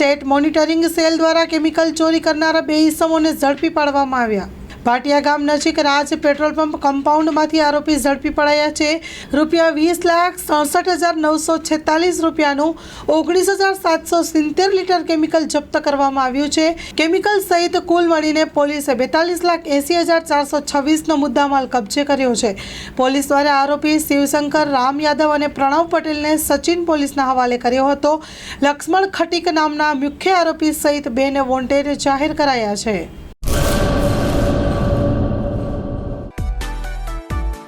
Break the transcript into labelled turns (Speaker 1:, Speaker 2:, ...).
Speaker 1: State monitoring cell દ્વારા chemical ચોરી કરનારા બે ઇસમોને ઝડપી પાડવામાં આવ્યા. ભાટિયા ગામ નજીક રાજ પેટ્રોલ પંપ કમ્પાઉન્ડમાંથી આરોપી ઝડપી પડાયા છે. રૂપિયા વીસ લાખ સડસઠ હજાર નવસો છેતાલીસ રૂપિયાનું ઓગણીસ હજાર સાતસો સિત્તેર લીટર કેમિકલ જપ્ત કરવામાં આવ્યું છે. કેમિકલ સહિત કુલ મળીને પોલીસે બેતાલીસ લાખ એંસી હજાર ચારસો છવ્વીસનો મુદ્દામાલ કબજે કર્યો છે. પોલીસ દ્વારા આરોપી શિવશંકર, રામ યાદવ અને પ્રણવ પટેલને સચિન પોલીસના હવાલે કર્યો હતો. લક્ષ્મણ ખટીક નામના મુખ્ય આરોપી સહિત બેને વોન્ટેડ જાહેર કરાયા છે.